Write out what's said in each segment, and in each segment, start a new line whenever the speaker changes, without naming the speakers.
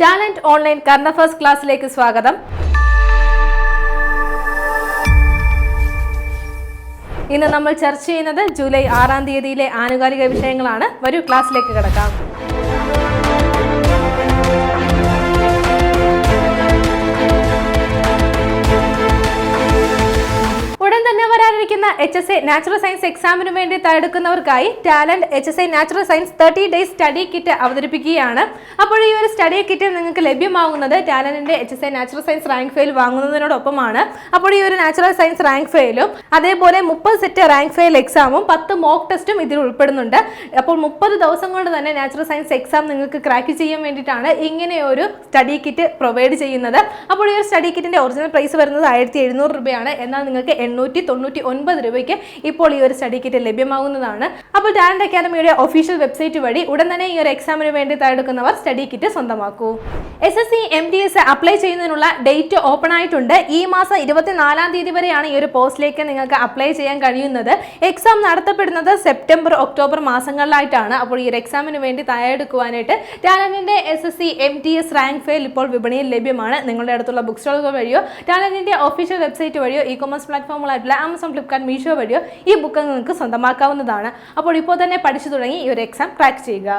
Talent online കർണഫേഴ്സ് ക്ലാസ്സിലേക്ക് സ്വാഗതം. ഇന്ന് നമ്മൾ ചർച്ച ചെയ്യുന്നത് ജൂലൈ ആറാം തീയതിയിലെ ആനുകാലിക വിഷയങ്ങളാണ്. വരൂ ക്ലാസ്സിലേക്ക് കിടക്കാം. ഉടൻ തന്നെ വരാനിരിക്കുന്ന H S A natural science എക്സാമിന് വേണ്ടി തയ്യാറെടുക്കുന്നവർക്കായി Talent H S A natural science thirty days study kit അവതരിപ്പിക്കുകയാണ്. അപ്പോൾ ഈ ഒരു സ്റ്റഡി കിറ്റ് നിങ്ങൾക്ക് ലഭ്യമാകുന്നത് ടാലന്റിന്റെ H S A natural science rank file വാങ്ങുന്നതിനോടൊപ്പമാണ്. അപ്പോൾ ഈ ഒരു നാച്ചുറൽ സയൻസ് റാങ്ക് ഫെയിലും അതേപോലെ മുപ്പത് സെറ്റ് റാങ്ക് ഫെയിൽ എക്സാമും പത്ത് മോക്ക് ടെസ്റ്റും ഇതിൽ ഉൾപ്പെടുന്നുണ്ട്. അപ്പോൾ മുപ്പത് ദിവസം കൊണ്ട് തന്നെ നാച്ചുറൽ സയൻസ് എക്സാം നിങ്ങൾക്ക് ക്രാക്ക് ചെയ്യാൻ വേണ്ടിയിട്ടാണ് ഇങ്ങനെ ഒരു സ്റ്റഡി കിറ്റ് പ്രൊവൈഡ് ചെയ്യുന്നത്. അപ്പോൾ ഈ ഒരു സ്റ്റഡി കിറ്റിന്റെ ഒറിജിനൽ പ്രൈസ് വരുന്നത് ആയിരത്തി എഴുന്നൂറ് രൂപയാണ്. എന്നാൽ നിങ്ങൾക്ക് എണ്ണൂറ്റി തൊണ്ണൂറ്റി ഒൻപത് രൂപയ്ക്ക് ഇപ്പോൾ ഈ ഒരു സ്റ്റഡി കിറ്റ് ലഭ്യമാകുന്നതാണ്. അപ്പോൾ ടാലന്റ് അക്കാദമിയുടെ ഒഫീഷ്യൽ വെബ്സൈറ്റ് വഴി ഉടൻ തന്നെ ഈ ഒരു എക്സാമിന് വേണ്ടി തയ്യാറെടുക്കുന്നവർ സ്റ്റഡി കിറ്റ് സ്വന്തമാക്കൂ. S S C M D S apply ചെയ്യുന്നതിനുള്ള ഡേറ്റ് ഓപ്പൺ ആയിട്ടുണ്ട്. ഈ മാസം ഇരുപത്തിനാലാം തീയതി വരെയാണ് ഈ ഒരു പോസ്റ്റിലേക്ക് നിങ്ങൾക്ക് അപ്ലൈ ചെയ്യാൻ കഴിയുന്നത്. എക്സാം നടത്തപ്പെടുന്നത് സെപ്റ്റംബർ ഒക്ടോബർ മാസങ്ങളിലായിട്ടാണ്. അപ്പോൾ ഈ ഒരു എക്സാമിന് വേണ്ടി തയ്യാറെടുക്കുവാനായിട്ട് ടാലന്റിന്റെ S S C M T S rank file ഇപ്പോൾ വിപണിയിൽ ലഭ്യമാണ്. നിങ്ങളുടെ അടുത്തുള്ള ബുക്ക് സ്റ്റോളുകൾ വഴിയോ ടാലന്റിന്റെ ഒഫീഷ്യൽ വെബ്സൈറ്റ് വഴിയോ ഇ കൊമേഴ്സ് പ്ലാറ്റ്ഫോമുകളായിട്ടുള്ള ആമസോൺ ഫ്ലിപ്കാർട്ട് മീഷോ വഴിയോ ഈ ബുക്ക് നിങ്ങൾക്ക് സ്വന്തമാക്കാവുന്നതാണ്. അപ്പോൾ ഇപ്പോൾ തന്നെ പഠിച്ചു തുടങ്ങി ഈ ഒരു എക്സാം ക്രാക്ക് ചെയ്യുക.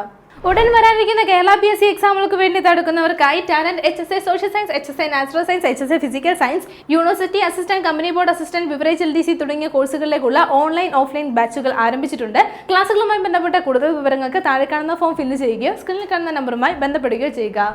ഉടൻ വരാനിരിക്കുന്ന കേരള പി എസ് സി എക്സാമുകൾക്ക് വേണ്ടി തടുക്കുന്നവർക്കായി Talent H S A social science H S A natural science H S A physical science university assistant company board assistant beverage L D C തുടങ്ങിയ കോഴ്സുകളിലേക്കുള്ള ഓൺലൈൻ ഓഫ്ലൈൻ ബാച്ചുകൾ ആരംഭിച്ചിട്ടുണ്ട്. ക്ലാസുകളുമായി ബന്ധപ്പെട്ട കൂടുതൽ വിവരങ്ങൾക്ക് താഴെ കാണുന്ന ഫോം ഫില്ല് ചെയ്യുകയോ സ്ക്രീനിൽ കാണുന്ന നമ്പറുമായി ബന്ധപ്പെടുകയോ ചെയ്യുക.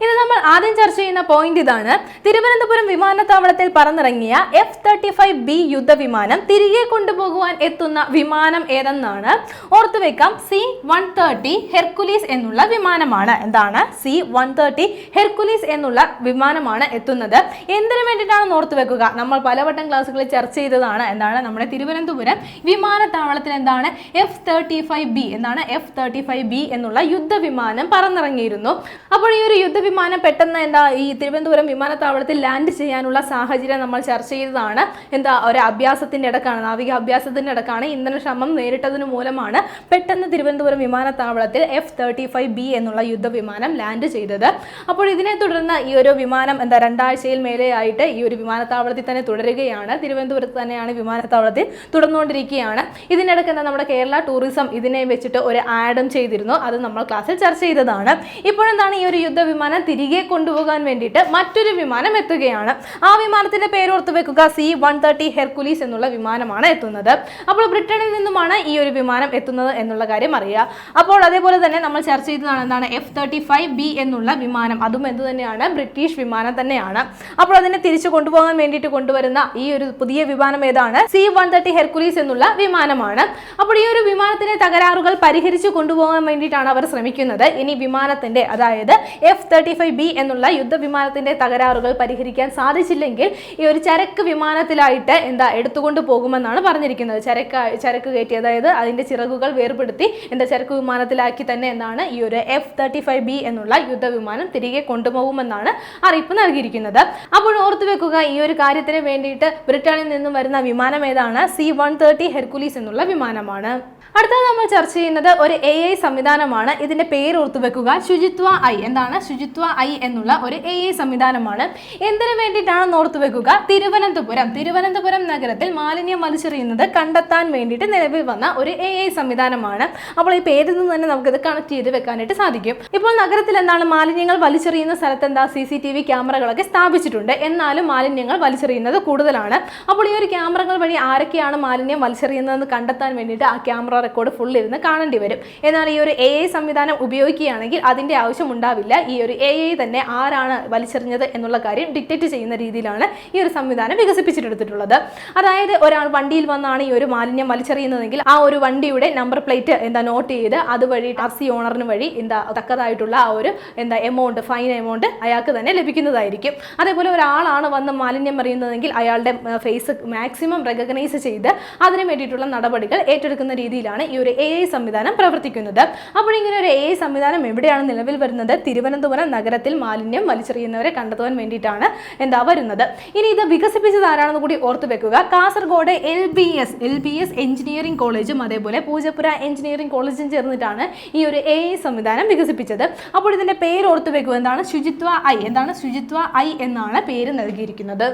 ഇന്ന് നമ്മൾ ആദ്യം ചർച്ച ചെയ്യുന്ന പോയിന്റ് ഇതാണ്. തിരുവനന്തപുരം വിമാനത്താവളത്തിൽ പറന്നിറങ്ങിയ എഫ് തേർട്ടി ഫൈവ് ബി യുദ്ധവിമാനം തിരികെ കൊണ്ടുപോകുവാൻ എത്തുന്ന വിമാനം ഏതെന്നാണ്? ഓർത്തുവെക്കാം. സി വൺ തേർട്ടി ഹെർക്കുലീസ് എന്നുള്ള വിമാനമാണ്. എന്താണ്? സി വൺ തേർട്ടി ഹെർക്കുലീസ് എന്നുള്ള വിമാനമാണ് എത്തുന്നത്. എന്തിനു വേണ്ടിയിട്ടാണ് ഓർത്തു വെക്കുക നമ്മൾ പലവട്ടം ക്ലാസ്സുകളിൽ ചർച്ച ചെയ്തതാണ്. എന്താണ്? നമ്മുടെ തിരുവനന്തപുരം വിമാനത്താവളത്തിൽ എന്താണ്? എഫ് തേർട്ടി ഫൈവ് ബി എന്താണ്? എഫ് തേർട്ടി ഫൈവ് ബി എന്നുള്ള യുദ്ധവിമാനം പറന്നിറങ്ങിയിരുന്നു. അപ്പോൾ ഈ ഒരു യുദ്ധവിമാനം പെട്ടെന്ന് എന്താ ഈ തിരുവനന്തപുരം വിമാനത്താവളത്തിൽ ലാൻഡ് ചെയ്യാനുള്ള സാഹചര്യം നമ്മൾ ചർച്ച ചെയ്തതാണ്. എന്താ ഒരു അഭ്യാസത്തിന്റെ ഇടക്കാണ് നാവിക അഭ്യാസത്തിന്റെ ഇടക്കാണ്. ഇന്ധനക്ഷമം നേരിട്ടതിന് മൂലമാണ് പെട്ടെന്ന് തിരുവനന്തപുരം വിമാനത്താവളത്തിൽ എഫ് തേർട്ടി ഫൈവ് ബി എന്നുള്ള യുദ്ധവിമാനം ലാൻഡ് ചെയ്തത്. അപ്പോൾ ഇതിനെ തുടർന്ന് ഈ ഒരു വിമാനം എന്താ രണ്ടാഴ്ചയിൽ മേലെയായിട്ട് ഈ ഒരു വിമാനത്താവളത്തിൽ തന്നെ തുടരുകയാണ്. തിരുവനന്തപുരത്ത് തന്നെയാണ് വിമാനത്താവളത്തിൽ തുടർന്നുകൊണ്ടിരിക്കുകയാണ്. ഇതിനിടയ്ക്ക് എന്താ നമ്മുടെ കേരള ടൂറിസം ഇതിനെ വെച്ചിട്ട് ഒരു ആഡും ചെയ്തിരുന്നു. അത് നമ്മൾ ക്ലാസ്സിൽ ചർച്ച ചെയ്തതാണ്. ഇപ്പോഴെന്താണ് ഈ ഒരു യുദ്ധവിമാനം തിരികെ കൊണ്ടുപോകാൻ വേണ്ടിയിട്ട് മറ്റൊരു വിമാനം എത്തുകയാണ്. ആ വിമാനത്തിന്റെ പേര് ഓർത്ത് വെക്കുക സി വൺ തേർട്ടി ഹെർക്കുലീസ് എന്നുള്ള വിമാനമാണ് എത്തുന്നത്. അപ്പോൾ ബ്രിട്ടനിൽ നിന്നുമാണ് ഈ ഒരു വിമാനം എത്തുന്നത് എന്നുള്ള കാര്യം അറിയുക. അപ്പോൾ അതേപോലെ തന്നെ നമ്മൾ ചർച്ച ചെയ്തതാണ് എന്താണ് എഫ് തേർട്ടി ഫൈവ് ബി എന്നുള്ള വിമാനം. അതും എന്ത് തന്നെയാണ്? ബ്രിട്ടീഷ് വിമാനം തന്നെയാണ്. അപ്പോൾ അതിനെ തിരിച്ചു കൊണ്ടുപോകാൻ വേണ്ടിയിട്ട് കൊണ്ടുവരുന്ന ഈ ഒരു പുതിയ വിമാനം ഏതാണ്? സി വൺ തേർട്ടി ഹെർക്കുലീസ് എന്നുള്ള വിമാനമാണ്. അപ്പോൾ ഈ ഒരു വിമാനത്തിന്റെ തകരാറുകൾ പരിഹരിച്ചു കൊണ്ടുപോകാൻ വേണ്ടിയിട്ടാണ് അവർ ശ്രമിക്കുന്നത്. ഇനി വിമാനത്തിന്റെ അതായത് എഫ് തേർട്ടി ഫൈവ് ബി എന്നുള്ള യുദ്ധവിമാനത്തിന്റെ തകരാറുകൾ പരിഹരിക്കാൻ സാധിച്ചില്ലെങ്കിൽ ഈ ഒരു ചരക്ക് വിമാനത്തിലായിട്ട് എന്താ എടുത്തുകൊണ്ട് പോകുമെന്നാണ് പറഞ്ഞിരിക്കുന്നത്. ചരക്ക് ചരക്ക് കയറ്റി അതായത് അതിന്റെ ചിറകുകൾ വേർപെടുത്തി എന്താ ചരക്ക് വിമാനത്തിലാക്കി തന്നെ എന്നാണ് ഈ ഒരു എഫ് തേർട്ടി ഫൈവ് ബി എന്നുള്ള യുദ്ധവിമാനം തിരികെ കൊണ്ടുപോകുമെന്നാണ് അറിയിപ്പ് നൽകിയിരിക്കുന്നത്. അപ്പോൾ ഓർത്തു വെക്കുക ഈ ഒരു കാര്യത്തിന് വേണ്ടിയിട്ട് ബ്രിട്ടനിൽ നിന്നും വരുന്ന വിമാനം ഏതാണ്? സി വൺ തേർട്ടി ഹെർക്കുലീസ് എന്നുള്ള വിമാനമാണ്. അടുത്തത് നമ്മൾ ചർച്ച ചെയ്യുന്നത് ഒരു എ ഐ സംവിധാനമാണ്. ഇതിന്റെ പേര് ഓർത്തു വെക്കുക. ശുചിത്വ ഐ എന്താണ്? ശുചിത്വ ഐ എന്നുള്ള ഒരു എ ഐ സംവിധാനമാണ്. എന്തിനു വേണ്ടിയിട്ടാണെന്ന് ഓർത്തു വെക്കുക? തിരുവനന്തപുരം. തിരുവനന്തപുരം നഗരത്തിൽ മാലിന്യം വലിച്ചെറിയുന്നത് കണ്ടെത്താൻ വേണ്ടിയിട്ട് നിലവിൽ വന്ന ഒരു എ ഐ സംവിധാനമാണ്. അപ്പോൾ ഈ പേരിൽ നിന്ന് തന്നെ നമുക്ക് ഇത് കണക്ട് ചെയ്ത് വെക്കാനായിട്ട് സാധിക്കും. ഇപ്പോൾ നഗരത്തിൽ എന്താണ്? മാലിന്യങ്ങൾ വലിച്ചെറിയുന്ന സ്ഥലത്ത് എന്താ സി സി ടി വി ക്യാമറകളൊക്കെ സ്ഥാപിച്ചിട്ടുണ്ട്. എന്നാലും മാലിന്യങ്ങൾ വലിച്ചെറിയുന്നത് കൂടുതലാണ്. അപ്പോൾ ഈ ഒരു ക്യാമറകൾ വഴി ആരൊക്കെയാണ് മാലിന്യം വലിച്ചെറിയുന്നതെന്ന് കണ്ടെത്താൻ വേണ്ടിയിട്ട് ആ ക്യാമറ റെക്കോർഡ് ഫുൾ ഇരുന്ന് കാണേണ്ടി വരും. എന്നാൽ ഈ ഒരു എ ഐ സംവിധാനം ഉപയോഗിക്കുകയാണെങ്കിൽ അതിന്റെ ആവശ്യം ഉണ്ടാവില്ല. ഈ ഒരു എ ഐ തന്നെ ആരാണ് വലിച്ചെറിഞ്ഞത് എന്നുള്ള കാര്യം ഡിറ്റക്റ്റ് ചെയ്യുന്ന രീതിയിലാണ് ഈ ഒരു സംവിധാനം വികസിപ്പിച്ചെടുത്തിട്ടുള്ളത്. അതായത് ഒരാൾ വണ്ടിയിൽ വന്നാണ് ഈ ഒരു മാലിന്യം വലിച്ചെറിയുന്നതെങ്കിൽ ആ ഒരു വണ്ടിയുടെ നമ്പർ പ്ലേറ്റ് എന്താ നോട്ട് ചെയ്ത് അതുവഴി ടാക്സി ഓണറിന് വഴി എന്താ തക്കതായിട്ടുള്ള ആ ഒരു എന്താ എമൗണ്ട് ഫൈൻ എമൗണ്ട് അയാൾക്ക് തന്നെ ലഭിക്കുന്നതായിരിക്കും. അതേപോലെ ഒരാളാണ് വന്ന് മാലിന്യം എറിയുന്നതെങ്കിൽ അയാളുടെ ഫേസ് മാക്സിമം റെക്കഗ്നൈസ് ചെയ്ത് അതിന് വേണ്ടിയിട്ടുള്ള നടപടികൾ ഏറ്റെടുക്കുന്ന രീതിയിലാണ് രീതിയിലാണ് ഈ ഒരു എ ഐ സംവിധാനം പ്രവർത്തിക്കുന്നത്. അപ്പോൾ ഇങ്ങനെ ഒരു എ ഐ സംവിധാനം എവിടെയാണ് നിലവിൽ വരുന്നത്? തിരുവനന്തപുരം നഗരത്തിൽ മാലിന്യം വലിച്ചെറിയുന്നവരെ കണ്ടെത്തുവാൻ വേണ്ടിയിട്ടാണ് എന്താ വരുന്നത്. ഇനി ഇത് വികസിപ്പിച്ചത് ആരാണെന്ന് കൂടി ഓർത്തു വെക്കുക. Kasaragod L B S L B S engineering കോളേജും അതേപോലെ പൂജപ്പുര എഞ്ചിനീയറിംഗ് കോളേജും ചേർന്നിട്ടാണ് ഈ ഒരു എ ഐ സംവിധാനം വികസിപ്പിച്ചത്. അപ്പോൾ ഇതിന്റെ പേര് ഓർത്തു വെക്കുക. എന്താണ്? ശുചിത്വ ഐ. എന്താണ്? ശുചിത്വ ഐ എന്നാണ് പേര് നൽകിയിരിക്കുന്നത്.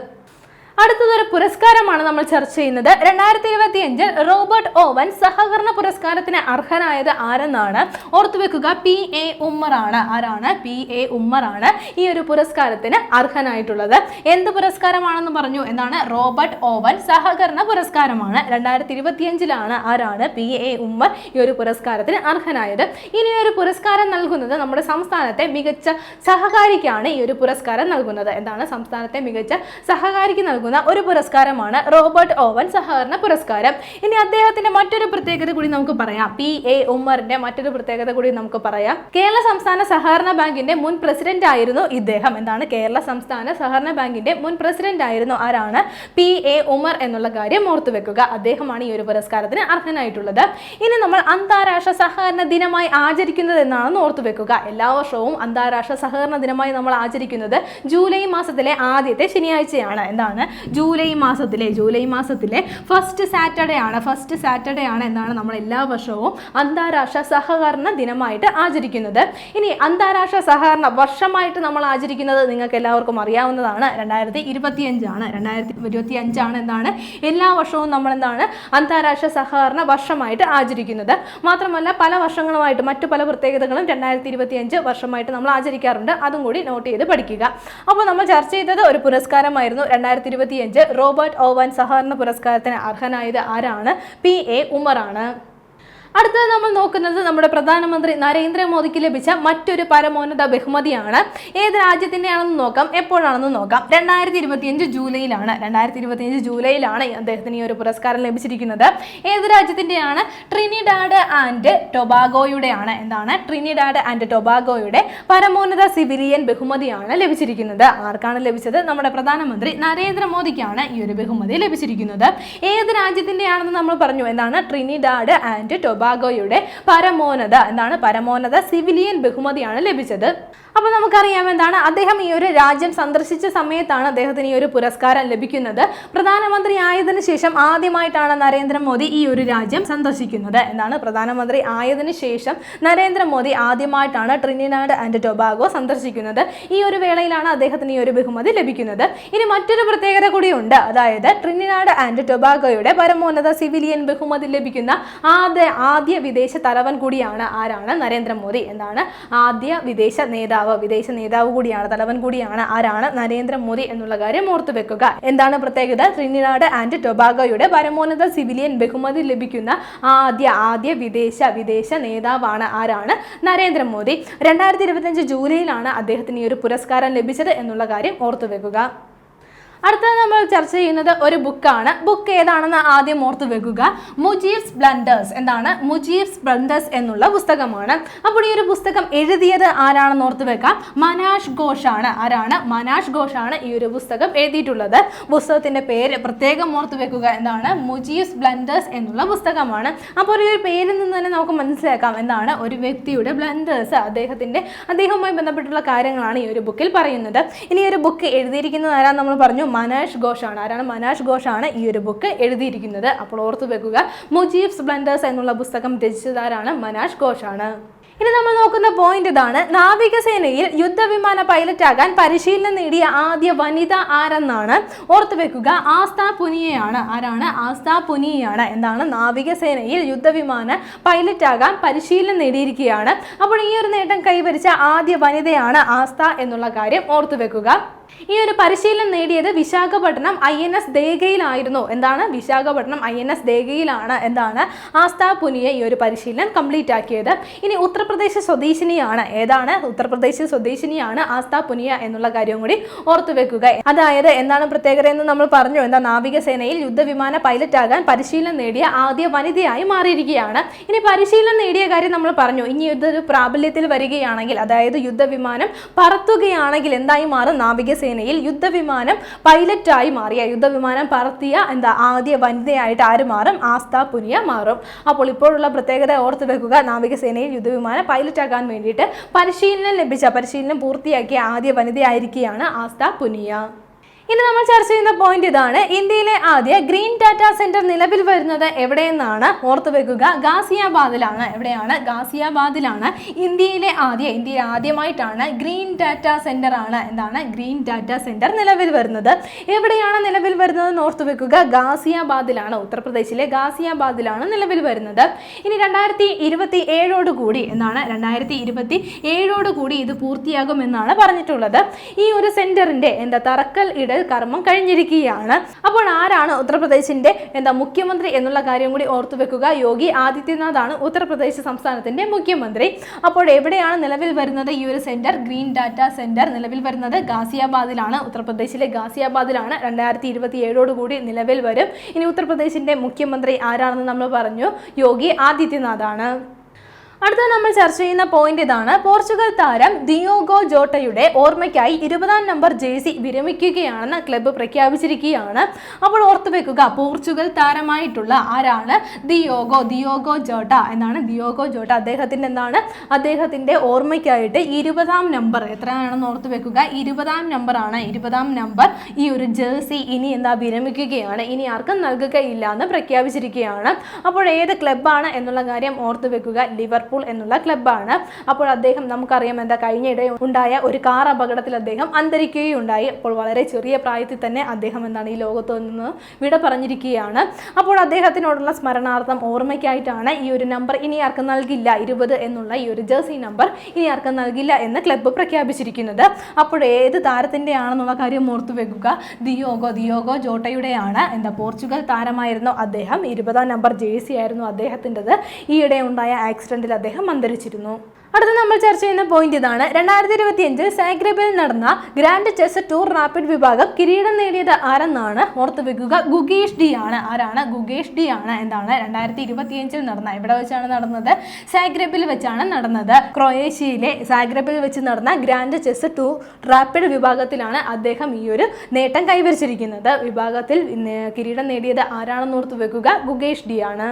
അടുത്തതൊരു പുരസ്കാരമാണ് നമ്മൾ ചർച്ച ചെയ്യുന്നത്. രണ്ടായിരത്തി ഇരുപത്തി അഞ്ചിൽ റോബർട്ട് ഓവൻ സഹകരണ പുരസ്കാരത്തിന് അർഹനായത് ആരെന്നാണ്? ഓർത്തുവെക്കുക പി എ ഉമ്മറാണ്. ആരാണ്? പി എ ഉമ്മറാണ് ഈ ഒരു പുരസ്കാരത്തിന് അർഹനായിട്ടുള്ളത്. എന്ത് പുരസ്കാരമാണെന്ന് പറഞ്ഞു? എന്നാണ് റോബർട്ട് ഓവൻ സഹകരണ പുരസ്കാരമാണ്. രണ്ടായിരത്തി ഇരുപത്തിയഞ്ചിലാണ് ആരാണ്? പി എ ഉമ്മർ ഈ ഒരു പുരസ്കാരത്തിന് അർഹനായത്. ഇനി ഒരു പുരസ്കാരം നൽകുന്നത് നമ്മുടെ സംസ്ഥാനത്തെ മികച്ച സഹകാരിക്കാണ് ഈ ഒരു പുരസ്കാരം നൽകുന്നത്. എന്താണ്? സംസ്ഥാനത്തെ മികച്ച സഹകാരിക്ക് നൽകുന്ന ഒരു പുരസ്കാരമാണ് റോബർട്ട് ഓവൻ സഹകരണ പുരസ്കാരം. ഇനി അദ്ദേഹത്തിന്റെ മറ്റൊരു പ്രത്യേകത കൂടി നമുക്ക് പറയാം. പി. എ. ഉമ്മറിന്റെ മറ്റൊരു പ്രത്യേകത കൂടി നമുക്ക് പറയാം. കേരള സംസ്ഥാന സഹകരണ ബാങ്കിന്റെ മുൻ പ്രസിഡന്റ് ആയിരുന്നു ഇദ്ദേഹം. എന്താണ്? കേരള സംസ്ഥാന സഹകരണ ബാങ്കിന്റെ മുൻ പ്രസിഡന്റ് ആയിരുന്നു ആരാണ്? പി. എ. ഉമർ എന്നുള്ള കാര്യം ഓർത്തു വെക്കുക. അദ്ദേഹമാണ് ഈ ഒരു പുരസ്കാരത്തിന് അർഹനായിട്ടുള്ളത്. ഇനി നമ്മൾ അന്താരാഷ്ട്ര സഹകരണ ദിനമായി ആചരിക്കുന്നത് എന്നാണെന്ന് ഓർത്തു വെക്കുക. എല്ലാ വർഷവും അന്താരാഷ്ട്ര സഹകരണ ദിനമായി നമ്മൾ ആചരിക്കുന്നത് ജൂലൈ മാസത്തിലെ ആദ്യത്തെ ശനിയാഴ്ചയാണ്. എന്താണ്? ജൂലൈ മാസത്തിലെ ജൂലൈ മാസത്തിലെ ഫസ്റ്റ് സാറ്റർഡേ ആണ്. ഫസ്റ്റ് സാറ്റർഡേ ആണ് എന്നാണ് നമ്മൾ എല്ലാ വർഷവും അന്താരാഷ്ട്ര സഹകരണ ദിനമായിട്ട് ആചരിക്കുന്നത്. ഇനി അന്താരാഷ്ട്ര സഹകരണ വർഷമായിട്ട് നമ്മൾ ആചരിക്കുന്നത് നിങ്ങൾക്ക് എല്ലാവർക്കും അറിയാവുന്നതാണ്. രണ്ടായിരത്തി ഇരുപത്തി അഞ്ചാണ് രണ്ടായിരത്തി ഇരുപത്തി അഞ്ചാണ് എന്താണ് എല്ലാ വർഷവും നമ്മൾ എന്താണ് അന്താരാഷ്ട്ര സഹകരണ വർഷമായിട്ട് ആചരിക്കുന്നത്. മാത്രമല്ല പല വർഷങ്ങളുമായിട്ട് മറ്റു പല പ്രത്യേകതകളും രണ്ടായിരത്തി ഇരുപത്തി അഞ്ച് വർഷമായിട്ട് നമ്മൾ ആചരിക്കാറുണ്ട്. അതും കൂടി നോട്ട് ചെയ്ത് പഠിക്കുക. അപ്പോൾ നമ്മൾ ചർച്ച ചെയ്തത് ഒരു പുരസ്കാരമായിരുന്നു രണ്ടായിരത്തി ഇരുപത്തിയഞ്ച് റോബർട്ട് ഓവൻ സഹകരണ പുരസ്കാരത്തിന് അർഹനായത് ആരാണ്? പി. എ. ഉമറാണ്. അടുത്തത് നമ്മൾ നോക്കുന്നത് നമ്മുടെ പ്രധാനമന്ത്രി നരേന്ദ്രമോദിക്ക് ലഭിച്ച മറ്റൊരു പരമോന്നത ബഹുമതിയാണ്. ഏത് രാജ്യത്തിന്റെയാണെന്ന് നോക്കാം. എപ്പോഴാണെന്ന് നോക്കാം. രണ്ടായിരത്തി ഇരുപത്തിയഞ്ച് ജൂലൈയിലാണ്. രണ്ടായിരത്തി ഇരുപത്തിയഞ്ച് ജൂലൈയിലാണ് അദ്ദേഹത്തിന് ഈ ഒരു പുരസ്കാരം ലഭിച്ചിരിക്കുന്നത്. ഏത് രാജ്യത്തിന്റെയാണ് ട്രിനിഡാഡ് ആൻഡ് ടൊബാഗോയുടെയാണ്. എന്താണ്? ട്രിനിഡാഡ് ആൻഡ് ടൊബാഗോയുടെ പരമോന്നത സിവിലിയൻ ബഹുമതിയാണ് ലഭിച്ചിരിക്കുന്നത്. ആർക്കാണ് ലഭിച്ചത്? നമ്മുടെ പ്രധാനമന്ത്രി നരേന്ദ്രമോദിക്കാണ് ഈ ഒരു ബഹുമതി ലഭിച്ചിരിക്കുന്നത്. ഏത് രാജ്യത്തിന്റെയാണെന്ന് നമ്മൾ പറഞ്ഞു. എന്താണ്? ട്രിനിഡാഡ് ആൻഡ് ടൊബാഗോയുടെ പരമോന്നത എന്താണ്? പരമോന്നത സിവിലിയൻ ബഹുമതിയാണ് ലഭിച്ചത്. അപ്പോൾ നമുക്കറിയാം എന്താണ്? അദ്ദേഹം ഈ ഒരു രാജ്യം സന്ദർശിച്ച സമയത്താണ് അദ്ദേഹത്തിന് ഈ ഒരു പുരസ്കാരം ലഭിക്കുന്നത്. പ്രധാനമന്ത്രി ആയതിനു ശേഷം ആദ്യമായിട്ടാണ് നരേന്ദ്രമോദി ഈ ഒരു രാജ്യം സന്ദർശിക്കുന്നത്. എന്നാണ് പ്രധാനമന്ത്രി ആയതിനു ശേഷം നരേന്ദ്രമോദി ആദ്യമായിട്ടാണ് ട്രിനിനാഡ് ആൻഡ് ടൊബാഗോ സന്ദർശിക്കുന്നത്. ഈ ഒരു വേളയിലാണ് അദ്ദേഹത്തിന് ഈ ഒരു ബഹുമതി ലഭിക്കുന്നത്. ഇനി മറ്റൊരു പ്രത്യേകത കൂടിയുണ്ട്. അതായത് ട്രിനിനാഡ് ആൻഡ് ടൊബാഗോയുടെ പരമോന്നത സിവിലിയൻ ബഹുമതി ലഭിക്കുന്ന ആദ്യ ആദ്യ വിദേശ തലവൻ കൂടിയാണ് ആരാണ്? നരേന്ദ്രമോദി എന്താണ് ആദ്യ വിദേശ നേതാവ് വിദേശ നേതാവ് കൂടിയാണ് തലവൻ കൂടിയാണ് ആരാണ്? നരേന്ദ്രമോദി എന്നുള്ള കാര്യം ഓർത്തു വെക്കുക. എന്താണ് പ്രത്യേകത? ട്രിനിനാട് ആൻഡ് ടൊബാഗോയുടെ പരമോന്നത സിവിലിയൻ ബഹുമതി ലഭിക്കുന്ന ആദ്യ ആദ്യ വിദേശ വിദേശ നേതാവാണ് ആരാണ്? നരേന്ദ്രമോദി രണ്ടായിരത്തി ഇരുപത്തിയഞ്ച് ജൂലൈയിലാണ് അദ്ദേഹത്തിന് ഈ ഒരു പുരസ്കാരം ലഭിച്ചത് എന്നുള്ള കാര്യം ഓർത്തു വെക്കുക. അടുത്തത് നമ്മൾ ചർച്ച ചെയ്യുന്നത് ഒരു ബുക്കാണ്. ബുക്ക് ഏതാണെന്ന് ആദ്യം ഓർത്ത് വെക്കുക. മുജീബ്സ് ബ്ലണ്ടേഴ്സ് എന്താണ്? മുജീബ്സ് ബ്ലണ്ടേഴ്സ് എന്നുള്ള പുസ്തകമാണ്. അപ്പോൾ ഈ ഒരു പുസ്തകം എഴുതിയത് ആരാണെന്ന് ഓർത്ത് വെക്കാം. മനാഷ് ഘോഷാണ്. ആരാണ്? മനാഷ് ഘോഷാണ് ഈ ഒരു പുസ്തകം എഴുതിയിട്ടുള്ളത്. പുസ്തകത്തിന്റെ പേര് പ്രത്യേകം ഓർത്ത് വെക്കുക എന്താണ്? മുജീബ്സ് ബ്ലണ്ടേഴ്സ് എന്നുള്ള പുസ്തകമാണ്. അപ്പോൾ ഈ ഒരു പേരിൽ നിന്ന് തന്നെ നമുക്ക് മനസ്സിലാക്കാം എന്താണ് ഒരു വ്യക്തിയുടെ ബ്ലണ്ടേഴ്സ്. അദ്ദേഹത്തിന്റെ അദ്ദേഹവുമായി ബന്ധപ്പെട്ടുള്ള കാര്യങ്ങളാണ് ഈ ഒരു ബുക്കിൽ പറയുന്നത്. ഇനി ഒരു ബുക്ക് എഴുതിയിരിക്കുന്നത് ആരാന്ന് നമ്മൾ പറഞ്ഞു? മനാഷ് ഘോഷാണ്. ആരാണ് മനാഷ് ഘോഷാണ് ഈ ഒരു ബുക്ക് എഴുതിയിരിക്കുന്നത്. അപ്പോൾ ഓർത്തു വെക്കുക മുജീബ്സ് ബ്ലൻഡേഴ്സ് എന്നുള്ള പുസ്തകം രചിച്ചതാരാണ് മനാഷ് ഘോഷാണ്. ഇനി നമ്മൾ നോക്കുന്ന പോയിന്റ് ഇതാണ് നാവികസേനയിൽ യുദ്ധവിമാന പൈലറ്റ് ആകാൻ പരിശീലനം നേടിയ ആദ്യ വനിത ആരെന്നാണ്? ഓർത്തു വെക്കുക ആസ്ത പുനിയയാണ്. ആരാണ്? ആസ്ത പുനിയയാണ്. എന്താണ്? നാവികസേനയിൽ യുദ്ധവിമാന പൈലറ്റ് ആകാൻ പരിശീലനം നേടിയിരിക്കുകയാണ്. അപ്പോൾ ഈ ഒരു നേട്ടം കൈവരിച്ച ആദ്യ വനിതയാണ് ആസ്ത എന്നുള്ള കാര്യം ഓർത്തു വെക്കുക. ഈ ഒരു പരിശീലനം നേടിയത് വിശാഖപട്ടണം ഐ എൻ എസ് ദേഗയിലായിരുന്നു. എന്താണ്? വിശാഖപട്ടണം ഐ എൻ എസ് ദേഗയിലാണ് എന്താണ് ആസ്താ പുനിയെ ഈ ഒരു പരിശീലനം കംപ്ലീറ്റ് ആക്കിയത്. ഇനി ഉത്തർപ്രദേശ് സ്വദേശിനിയാണ്. ഏതാണ്? ഉത്തർപ്രദേശ് സ്വദേശിനിയാണ് ആസ്താ പുനിയ എന്നുള്ള കാര്യം കൂടി ഓർത്തു വെക്കുക. അതായത് എന്താണ് പ്രത്യേകത എന്ന് നമ്മൾ പറഞ്ഞു. എന്താ? നാവികസേനയിൽ യുദ്ധവിമാന പൈലറ്റ് ആകാൻ പരിശീലനം നേടിയ ആദ്യ വനിതയായി മാറിയിരിക്കുകയാണ്. ഇനി പരിശീലനം നേടിയ കാര്യം നമ്മൾ പറഞ്ഞു. ഇനി ഇതൊരു പ്രാബല്യത്തിൽ വരികയാണെങ്കിൽ അതായത് യുദ്ധവിമാനം പറത്തുകയാണെങ്കിൽ എന്തായി മാറും? നാവികസേന നാവികസേനയിൽ യുദ്ധവിമാനം പൈലറ്റായി മാറിയ. യുദ്ധവിമാനം പറത്തിയ എന്താ ആദ്യ വനിതയായിട്ട് ആര് മാറും? ആസ്ത പുനിയ മാറും. അപ്പോൾ ഇപ്പോഴുള്ള പ്രത്യേകത ഓർത്ത് വെക്കുക നാവികസേനയിൽ യുദ്ധവിമാനം പൈലറ്റ് ആകാൻ വേണ്ടിയിട്ട് പരിശീലനം ലഭിച്ച പരിശീലനം പൂർത്തിയാക്കിയ ആദ്യ വനിതയായിരിക്കുകയാണ് ആസ്ത പുനിയ. ഇനി നമ്മൾ ചർച്ച ചെയ്യുന്ന പോയിന്റ് ഇതാണ്. ഇന്ത്യയിലെ ആദ്യ ഗ്രീൻ ഡാറ്റ സെന്റർ നിലവിൽ വരുന്നത് എവിടെയെന്നാണ് ഓർത്തു വെക്കുക. ഗാസിയാബാദിലാണ്. എവിടെയാണ്? ഗാസിയാബാദിലാണ്. ഇന്ത്യയിലെ ആദ്യ ഇന്ത്യയിൽ ആദ്യമായിട്ടാണ് ഗ്രീൻ ഡാറ്റ സെന്റർ ആണ്. എന്താണ്? ഗ്രീൻ ഡാറ്റ സെന്റർ നിലവിൽ വരുന്നത്. എവിടെയാണ് നിലവിൽ വരുന്നത് ഓർത്തു വെക്കുക. ഗാസിയാബാദിലാണ് ഉത്തർപ്രദേശിലെ ഗാസിയാബാദിലാണ് നിലവിൽ വരുന്നത്. ഇനി രണ്ടായിരത്തി ഇരുപത്തി ഏഴോട് കൂടി എന്നാണ് രണ്ടായിരത്തി ഇരുപത്തി ഏഴോട് കൂടി ഇത് പൂർത്തിയാകുമെന്നാണ് പറഞ്ഞിട്ടുള്ളത്. ഈ ഒരു സെന്ററിന്റെ എന്താ തറക്കൽ ഇടൽ കർമ്മം കഴിഞ്ഞിരിക്കുകയാണ്. അപ്പോൾ ആരാണ് ഉത്തർപ്രദേശിന്റെ എന്താ മുഖ്യമന്ത്രി എന്നുള്ള കാര്യം കൂടി ഓർത്തു വെക്കുക. യോഗി ആദിത്യനാഥ് ആണ് ഉത്തർപ്രദേശ് സംസ്ഥാനത്തിന്റെ മുഖ്യമന്ത്രി. അപ്പോൾ എവിടെയാണ് നിലവിൽ വരുന്നത് ഈ ഒരു സെന്റർ? ഗ്രീൻ ഡാറ്റ സെന്റർ നിലവിൽ വരുന്നത് ഗാസിയാബാദിലാണ്. ഉത്തർപ്രദേശിലെ ഗാസിയാബാദിലാണ്. രണ്ടായിരത്തി ഇരുപത്തി ഏഴോട് കൂടി നിലവിൽ വരും. ഇനി ഉത്തർപ്രദേശിന്റെ മുഖ്യമന്ത്രി ആരാണെന്ന് നമ്മൾ പറഞ്ഞു. യോഗി ആദിത്യനാഥ് ആണ് അടുത്ത നമ്മൾ ചർച്ച ചെയ്യുന്ന പോയിന്റ് ഇതാണ്. പോർച്ചുഗൽ താരം ദിയോഗോ ജോട്ടയുടെ ഓർമ്മയ്ക്കായി ഇരുപതാം നമ്പർ ജേഴ്സി വിരമിക്കുകയാണെന്ന് ക്ലബ്ബ് പ്രഖ്യാപിച്ചിരിക്കുകയാണ്. അപ്പോൾ ഓർത്തു വെക്കുക പോർച്ചുഗൽ താരമായിട്ടുള്ള ആരാണ്? ദിയോഗോ ദിയോഗോ ജോട്ട എന്നാണ്. ദിയോഗോ ജോട്ട അദ്ദേഹത്തിന്റെ എന്താണ്? അദ്ദേഹത്തിന്റെ ഓർമ്മയ്ക്കായിട്ട് ഇരുപതാം നമ്പർ എത്രയാണെന്ന് ഓർത്തു വെക്കുക. ഇരുപതാം നമ്പറാണ് ഇരുപതാം നമ്പർ ഈ ഒരു ജേഴ്സി ഇനി എന്താ വിരമിക്കുകയാണ്. ഇനി ആർക്കും നൽകുകയില്ല എന്ന് പ്രഖ്യാപിച്ചിരിക്കുകയാണ്. അപ്പോൾ ഏത് ക്ലബ്ബാണ് എന്നുള്ള കാര്യം ഓർത്തു വെക്കുക. ലിവർപൂൾ എന്നുള്ള ക്ലബ്ബാണ് അപ്പോൾ അദ്ദേഹം നമുക്കറിയാം എന്താ കഴിഞ്ഞിടെ ഉണ്ടായ ഒരു കാർ അപകടത്തിൽ അദ്ദേഹം അന്തരിക്കുകയുണ്ടായി. അപ്പോൾ വളരെ ചെറിയ പ്രായത്തിൽ തന്നെ അദ്ദേഹം എന്താണ് ഈ ലോകത്ത് നിന്ന് വിട പറഞ്ഞിരിക്കുകയാണ്. അപ്പോൾ അദ്ദേഹത്തിനോടുള്ള സ്മരണാർത്ഥം ഓർമ്മയ്ക്കായിട്ടാണ് ഈ ഒരു നമ്പർ ഇനി ആർക്കും നൽകില്ല. ഇരുപത് എന്നുള്ള ഈ ഒരു ജേഴ്സി നമ്പർ ഇനി ആർക്കും നൽകില്ല എന്ന് ക്ലബ്ബ് പ്രഖ്യാപിച്ചിരിക്കുന്നത്. അപ്പോൾ ഏത് താരത്തിന്റെ ആണെന്നുള്ള കാര്യം ഓർത്തു വെക്കുക. ദിയോഗോ ദിയോഗോ ജോട്ടയുടെയാണ്. എന്താ പോർച്ചുഗൽ താരമായിരുന്നു അദ്ദേഹം. ഇരുപതാം നമ്പർ ജേഴ്സി ആയിരുന്നു അദ്ദേഹത്തിന്റെത്. ഈയിടെ ഉണ്ടായ ആക്സിഡന്റിൽ അദ്ദേഹം അന്തരിച്ചിരുന്നു. അടുത്ത നമ്മൾ ചർച്ച ചെയ്യുന്ന പോയിന്റ് ഇതാണ്. രണ്ടായിരത്തി ഇരുപത്തി അഞ്ചിൽ സാഗ്രബിൽ നടന്ന ഗ്രാൻഡ് ചെസ് ടൂർ റാപ്പിഡ് വിഭാഗം കിരീടം നേടിയത് ആരെന്നാണ് ഓർത്തു വെക്കുക. ഗുഗേഷ് ഡി ആണ്. ആരാണ്? ഗുഗേഷ് ഡി ആണ് എന്താണ് രണ്ടായിരത്തി ഇരുപത്തിയഞ്ചിൽ നടന്ന എവിടെ വെച്ചാണ് നടന്നത്? സാഗ്രബിൽ വെച്ചാണ് നടന്നത്. ക്രൊയേഷ്യയിലെ സാഗ്രബിൽ വെച്ച് നടന്ന ഗ്രാൻഡ് ചെസ് ടൂർ റാപ്പിഡ് വിഭാഗത്തിലാണ് അദ്ദേഹം ഈ ഒരു നേട്ടം കൈവരിച്ചിരിക്കുന്നത്. വിഭാഗത്തിൽ കിരീടം നേടിയത് ആരാണെന്ന് ഓർത്തു വെക്കുക. ഗുഗേഷ് ഡി ആണ്.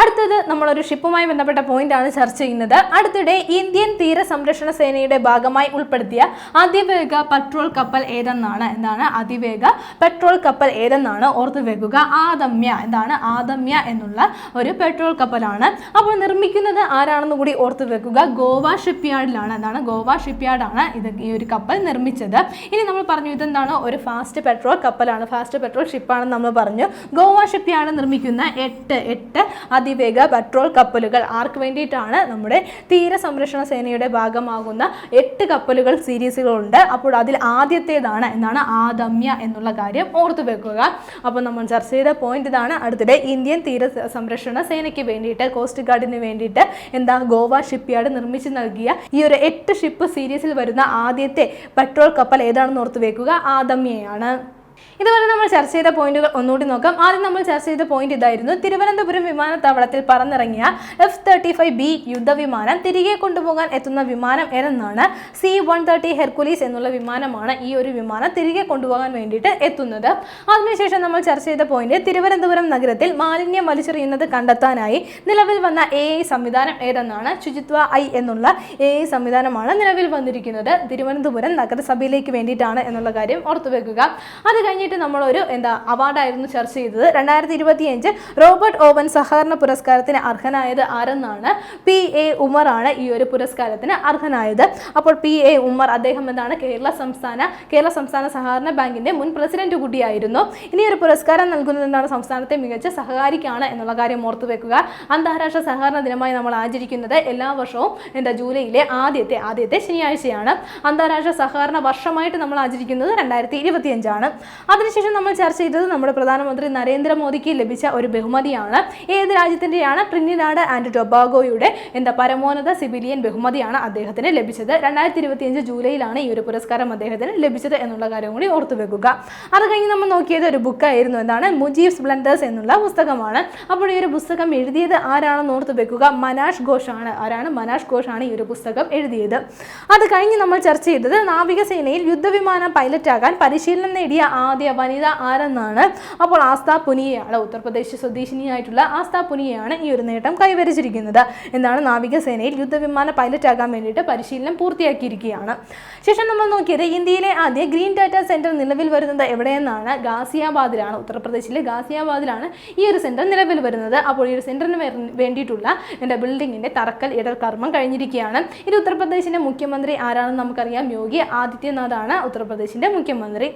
അടുത്തത് നമ്മളൊരു ഷിപ്പുമായി ബന്ധപ്പെട്ട പോയിന്റ് ആണ് ചർച്ച ചെയ്യുന്നത്. അടുത്തിടെ ഇന്ത്യൻ തീര സംരക്ഷണ സേനയുടെ ഭാഗമായി ഉൾപ്പെടുത്തിയ അതിവേഗ പെട്രോൾ കപ്പൽ ഏതെന്നാണ്? എന്താണ്? അതിവേഗ പെട്രോൾ കപ്പൽ ഏതെന്നാണ്? ഓർത്തു വെക്കുക. ആദമ്യ. എന്താണ്? ആദമ്യ എന്നുള്ള ഒരു പെട്രോൾ കപ്പലാണ്. അപ്പോൾ നിർമ്മിക്കുന്നത് ആരാണെന്ന് കൂടി ഓർത്തു വെക്കുക. ഗോവ ഷിപ്പ് യാർഡിലാണ് എന്താണ്? ഗോവ ഷിപ്പ് യാർഡാണ് ഇത് ഈ ഒരു കപ്പൽ നിർമ്മിച്ചത്. ഇനി നമ്മൾ പറഞ്ഞു ഇതെന്താണ്? ഒരു ഫാസ്റ്റ് പെട്രോൾ കപ്പലാണ്. ഫാസ്റ്റ് പെട്രോൾ ഷിപ്പാണെന്ന് നമ്മൾ പറഞ്ഞു. ഗോവ ഷിപ്പ് യാർഡ് നിർമ്മിക്കുന്ന എട്ട് എട്ട് അതിവേഗ പെട്രോൾ കപ്പലുകൾ ആർക്ക് വേണ്ടിയിട്ടാണ് നമ്മുടെ തീര സംരക്ഷണ സേനയുടെ ഭാഗമാകുന്ന എട്ട് കപ്പലുകൾ സീരീസുകളുണ്ട്. അപ്പോൾ അതിൽ ആദ്യത്തേതാണ് എന്നാണ് ആദമ്യ എന്നുള്ള കാര്യം ഓർത്തു വെക്കുക. അപ്പോൾ നമ്മൾ ചർച്ച ചെയ്ത പോയിന്റ് ഇതാണ്. അടുത്തിടെ ഇന്ത്യൻ തീര സംരക്ഷണ സേനയ്ക്ക് വേണ്ടിയിട്ട് കോസ്റ്റ് ഗാർഡിന് വേണ്ടിയിട്ട് എന്താ ഗോവ ഷിപ്പ്യാർഡ് നിർമ്മിച്ചു നൽകിയ ഈ ഒരു എട്ട് ഷിപ്പ് സീരീസിൽ വരുന്ന ആദ്യത്തെ പെട്രോൾ കപ്പൽ ഏതാണെന്ന് ഓർത്തു വെക്കുക. ആദമ്യയാണ്. ഇതുവരെ നമ്മൾ ചർച്ച ചെയ്ത പോയിന്റുകൾ ഒന്നുകൂടി നോക്കാം. ആദ്യം നമ്മൾ ചർച്ച ചെയ്ത പോയിന്റ് ഇതായിരുന്നു. തിരുവനന്തപുരം വിമാനത്താവളത്തിൽ പറന്നിറങ്ങിയ എഫ് തേർട്ടി ഫൈവ് ബി യുദ്ധവിമാനം തിരികെ കൊണ്ടുപോകാൻ എത്തുന്ന വിമാനം ഏതെന്നാണ്? സി വൺ തേർട്ടി ഹെർക്കുലീസ് എന്നുള്ള വിമാനമാണ് ഈ ഒരു വിമാനം തിരികെ കൊണ്ടുപോകാൻ വേണ്ടിയിട്ട് എത്തുന്നത്. അതിനുശേഷം നമ്മൾ ചർച്ച ചെയ്ത പോയിന്റ് തിരുവനന്തപുരം നഗരത്തിൽ മാലിന്യം വലിച്ചെറിയുന്നത് കണ്ടെത്താനായി നിലവിൽ വന്ന എ ഐ സംവിധാനം ഏതെന്നാണ്? ശുചിത്വ ഐ എന്നുള്ള എ ഐ സംവിധാനമാണ് നിലവിൽ വന്നിരിക്കുന്നത്. തിരുവനന്തപുരം നഗരസഭയിലേക്ക് വേണ്ടിയിട്ടാണ് എന്നുള്ള കാര്യം ഓർത്തുവെക്കുക. അത് കഴിഞ്ഞിട്ട് നമ്മളൊരു എന്താ അവാർഡായിരുന്നു ചർച്ച ചെയ്തത്. രണ്ടായിരത്തി ഇരുപത്തിയഞ്ച് റോബർട്ട് ഓവൻ സഹകരണ പുരസ്കാരത്തിന് അർഹനായത് ആരെന്നാണ് പി എ ഉമറാണ് ഈ ഒരു പുരസ്കാരത്തിന് അർഹനായത്. അപ്പോൾ പി എ ഉമർ അദ്ദേഹം എന്താണ് കേരള സംസ്ഥാന കേരള സംസ്ഥാന സഹകരണ ബാങ്കിന്റെ മുൻ പ്രസിഡന്റ് കൂടിയായിരുന്നു. ഇനി ഒരു പുരസ്കാരം നൽകുന്നത് എന്താണ് സംസ്ഥാനത്തെ മികച്ച സഹകാരിക്കാണ് എന്നുള്ള കാര്യം ഓർത്തു വെക്കുക. അന്താരാഷ്ട്ര സഹകരണ ദിനമായി നമ്മൾ ആചരിക്കുന്നത് എല്ലാ വർഷവും എന്താ ജൂലൈയിലെ ആദ്യത്തെ ആദ്യത്തെ ശനിയാഴ്ചയാണ്. അന്താരാഷ്ട്ര സഹകരണ വർഷമായിട്ട് നമ്മൾ ആചരിക്കുന്നത് രണ്ടായിരത്തി ഇരുപത്തിയഞ്ചാണ് അതിനുശേഷം നമ്മൾ ചർച്ച ചെയ്തത് നമ്മുടെ പ്രധാനമന്ത്രി നരേന്ദ്രമോദിക്ക് ലഭിച്ച ഒരു ബഹുമതിയാണ്. ഏത് രാജ്യത്തിന്റെയാണ് ട്രിനിനാട് ആൻഡ് ടൊബാഗോയുടെ എന്താ പരമോന്നത സിവിലിയൻ ബഹുമതിയാണ് അദ്ദേഹത്തിന് ലഭിച്ചത്. രണ്ടായിരത്തി ഇരുപത്തിയഞ്ച് ജൂലൈയിലാണ് ഈ ഒരു പുരസ്കാരം അദ്ദേഹത്തിന് ലഭിച്ചത് എന്നുള്ള കാര്യം കൂടി ഓർത്തു വെക്കുക. അത് കഴിഞ്ഞ് നമ്മൾ നോക്കിയത് ഒരു ബുക്കായിരുന്നു. എന്താണ്? മുജീബ്സ് സ്പ്ലൻഡേഴ്സ് എന്നുള്ള പുസ്തകമാണ്. അപ്പോൾ ഈ ഒരു പുസ്തകം എഴുതിയത് ആരാണെന്ന് ഓർത്ത് വെക്കുക. മനാഷ് ഘോഷാണ് ആരാണ്? മനാഷ് ഘോഷാണ് ഈ ഒരു പുസ്തകം എഴുതിയത്. അത് കഴിഞ്ഞ് നമ്മൾ ചർച്ച ചെയ്തത് നാവികസേനയിൽ യുദ്ധവിമാനം പൈലറ്റാകാൻ പരിശീലനം നേടിയ ആദ്യ വനിത ആരെന്നാണ്? അപ്പോൾ ആസ്ത പുനിയയാണ് ഉത്തർപ്രദേശ് സ്വദേശിനിയായിട്ടുള്ള ആസ്ത പുനിയയാണ് ഈ ഒരു നേട്ടം കൈവരിച്ചിരിക്കുന്നത്. എന്താണ്? നാവികസേനയിൽ യുദ്ധവിമാന പൈലറ്റ് പൈലറ്റാകാൻ വേണ്ടിയിട്ട് പരിശീലനം പൂർത്തിയാക്കിയിരിക്കുകയാണ്. ശേഷം നമ്മൾ നോക്കിയത് ഇന്ത്യയിലെ ആദ്യ ഗ്രീൻ ഡാറ്റ സെന്റർ നിലവിൽ വരുന്നത് എവിടെയെന്നാണ്? ഗാസിയാബാദിലാണ് ഉത്തർപ്രദേശിലെ ഗാസിയാബാദിലാണ് ഈ ഒരു സെന്റർ നിലവിൽ വരുന്നത്. അപ്പോൾ ഈ ഒരു സെന്ററിന് വേണ്ടിയിട്ടുള്ള എന്റെ ബിൽഡിങ്ങിന്റെ തറക്കൽ ഇടൽ കർമ്മം കഴിഞ്ഞിരിക്കുകയാണ്. ഇത് ഉത്തർപ്രദേശിന്റെ മുഖ്യമന്ത്രി ആരാണെന്ന് നമുക്കറിയാം. യോഗി ആദിത്യനാഥാണ് ഉത്തർപ്രദേശിന്റെ മുഖ്യമന്ത്രി.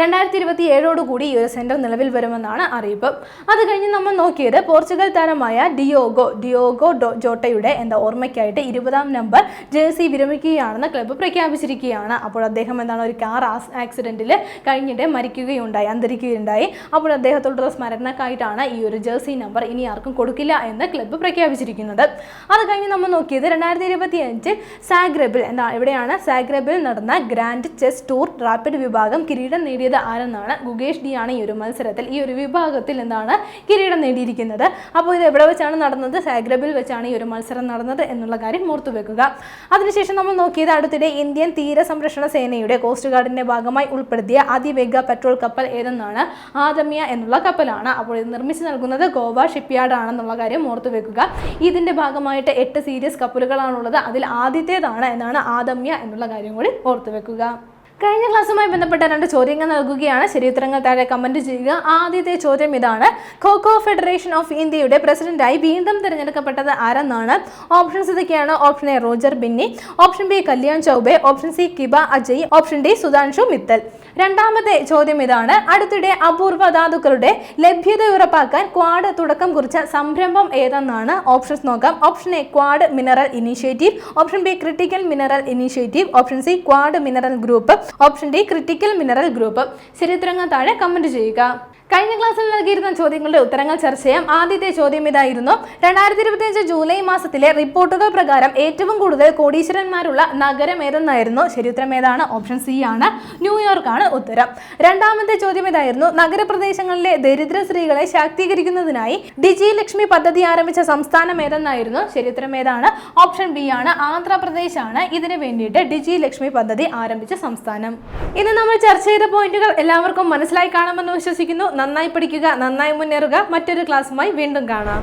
രണ്ടായിരത്തി ഇരുപത്തി ഏഴോടുകൂടി ഈ ഒരു സെന്റർ നിലവിൽ വരുമെന്നാണ് അറിയിപ്പ്. അത് കഴിഞ്ഞ് നമ്മൾ നോക്കിയത് പോർച്ചുഗൽ താരമായ ഡിയോഗോ ഡിയോഗോ ഡോ- ജോട്ടയുടെ എന്താ ഓർമ്മയ്ക്കായിട്ട് ഇരുപതാം നമ്പർ ജേഴ്സി വിരമിക്കുകയാണെന്ന് ക്ലബ്ബ് പ്രഖ്യാപിച്ചിരിക്കുകയാണ്. അപ്പോൾ അദ്ദേഹം എന്താണ് ഒരു കാർ ആക്സിഡന്റിൽ കഴിഞ്ഞിട്ട് മരിക്കുകയുണ്ടായി അന്തരിക്കുകയുണ്ടായി. അപ്പോൾ അദ്ദേഹത്തോടുള്ള സ്മരണക്കായിട്ടാണ് ഈ ഒരു ജേഴ്സി നമ്പർ ഇനി ആർക്കും കൊടുക്കില്ല എന്ന് ക്ലബ്ബ് പ്രഖ്യാപിച്ചിരിക്കുന്നത്. അത് കഴിഞ്ഞ് നമ്മൾ നോക്കിയത് രണ്ടായിരത്തി ഇരുപത്തി അഞ്ച് സാഗ്രബിൽ എന്താ എവിടെയാണ് സാഗ്രബിൽ നടന്ന ഗ്രാൻഡ് ചെസ് ടൂർ റാപ്പിഡ് വിഭാഗം കിരീടം നേടിയത് ആരെന്നാണ് ഗുഗേഷ് ഡി ആണ് ഈ ഒരു മത്സരത്തിൽ ഈ ഒരു വിഭാഗത്തിൽ എന്താണ് കിരീടം നേടിയിരിക്കുന്നത്. അപ്പോൾ ഇത് എവിടെ വെച്ചാണ് നടന്നത്? സാഗ്രബിൽ വെച്ചാണ് ഈ ഒരു മത്സരം നടന്നത് എന്നുള്ള കാര്യം ഓർത്തു വെക്കുക. അതിനുശേഷം നമ്മൾ നോക്കിയത് അടുത്തിടെ ഇന്ത്യൻ തീര സംരക്ഷണ സേനയുടെ കോസ്റ്റ് ഗാർഡിന്റെ ഭാഗമായി ഉൾപ്പെടുത്തിയ അതിവേഗ പെട്രോൾ കപ്പൽ ഏതെന്നാണ്? ആദമ്യ എന്നുള്ള കപ്പലാണ്. അപ്പോൾ ഇത് നിർമ്മിച്ചു നൽകുന്നത് ഗോവ ഷിപ്പ്യാർഡ് ആണെന്നുള്ള കാര്യം ഓർത്തു വെക്കുക. ഇതിന്റെ ഭാഗമായിട്ട് എട്ട് സീരീസ് കപ്പലുകളാണുള്ളത്. അതിൽ ആദ്യത്തേതാണ് എന്നാണ് ആദമ്യ എന്നുള്ള കാര്യം കൂടി ഓർത്തു വെക്കുക. കഴിഞ്ഞ ക്ലാസ്സുമായി ബന്ധപ്പെട്ട രണ്ട് ചോദ്യങ്ങൾ നൽകുകയാണ്. ശരിയുത്തരങ്ങൾ താഴെ കമന്റ് ചെയ്യുക. ആദ്യത്തെ ചോദ്യം ഇതാണ്. ഖോഖോ ഫെഡറേഷൻ ഓഫ് ഇന്ത്യയുടെ പ്രസിഡന്റായി വീണ്ടും തിരഞ്ഞെടുക്കപ്പെട്ടത് ആരെന്നാണ്? ഓപ്ഷൻസ് ഇതൊക്കെയാണ്. Option A Roger Binny. Option B Kalyan Chaubey. Option C Kiba Ajay. Option D Sudhanshu Mittal. രണ്ടാമത്തെ ചോദ്യം ഇതാണ്. അടുത്തിടെ അപൂർവ ധാതുക്കളുടെ ലഭ്യത ഉറപ്പാക്കാൻ ക്വാഡ് തുടക്കം കുറിച്ച സംരംഭം ഏതെന്നാണ്? ഓപ്ഷൻസ് നോക്കാം. Option A Quad mineral initiative. Option B critical mineral initiative. Option C Quad mineral group. Option D critical mineral group. ശരിയുത്തരങ്ങൾ താഴെ കമന്റ് ചെയ്യുക. കഴിഞ്ഞ ക്ലാസ്സിൽ നൽകിയിരുന്ന ചോദ്യങ്ങളുടെ ഉത്തരങ്ങൾ ചർച്ച ചെയ്യാം. ആദ്യത്തെ ചോദ്യം ഇതായിരുന്നു. രണ്ടായിരത്തി ഇരുപത്തിയഞ്ച് ജൂലൈ മാസത്തിലെ റിപ്പോർട്ടുകൾ പ്രകാരം ഏറ്റവും കൂടുതൽ കോടീശ്വരന്മാരുള്ള നഗരം ഏതെന്നായിരുന്നു? ശരിയുത്തരം ഏതാണ്? ഓപ്ഷൻ സി ആണ്. ന്യൂയോർക്ക് ആണ് ഉത്തരം. രണ്ടാമത്തെ ചോദ്യം ഇതായിരുന്നു. നഗരപ്രദേശങ്ങളിലെ ദരിദ്ര സ്ത്രീകളെ ശാക്തീകരിക്കുന്നതിനായി ഡിജി ലക്ഷ്മി പദ്ധതി ആരംഭിച്ച സംസ്ഥാനം ഏതെന്നായിരുന്നു? ശരിയുത്തരം ഏതാണ്? ഓപ്ഷൻ ബി ആണ്. ആന്ധ്രാപ്രദേശ് ആണ് ഇതിനു വേണ്ടിയിട്ട് ഡിജി ലക്ഷ്മി പദ്ധതി ആരംഭിച്ച സംസ്ഥാനം. ഇന്ന് നമ്മൾ ചർച്ച ചെയ്ത പോയിന്റുകൾ എല്ലാവർക്കും മനസ്സിലായി കാണുമെന്ന് വിശ്വസിക്കുന്നു. നന്നായി പഠിക്കുക നന്നായി മുന്നേറുക. മറ്റൊരു ക്ലാസ്സുമായി വീണ്ടും കാണാം.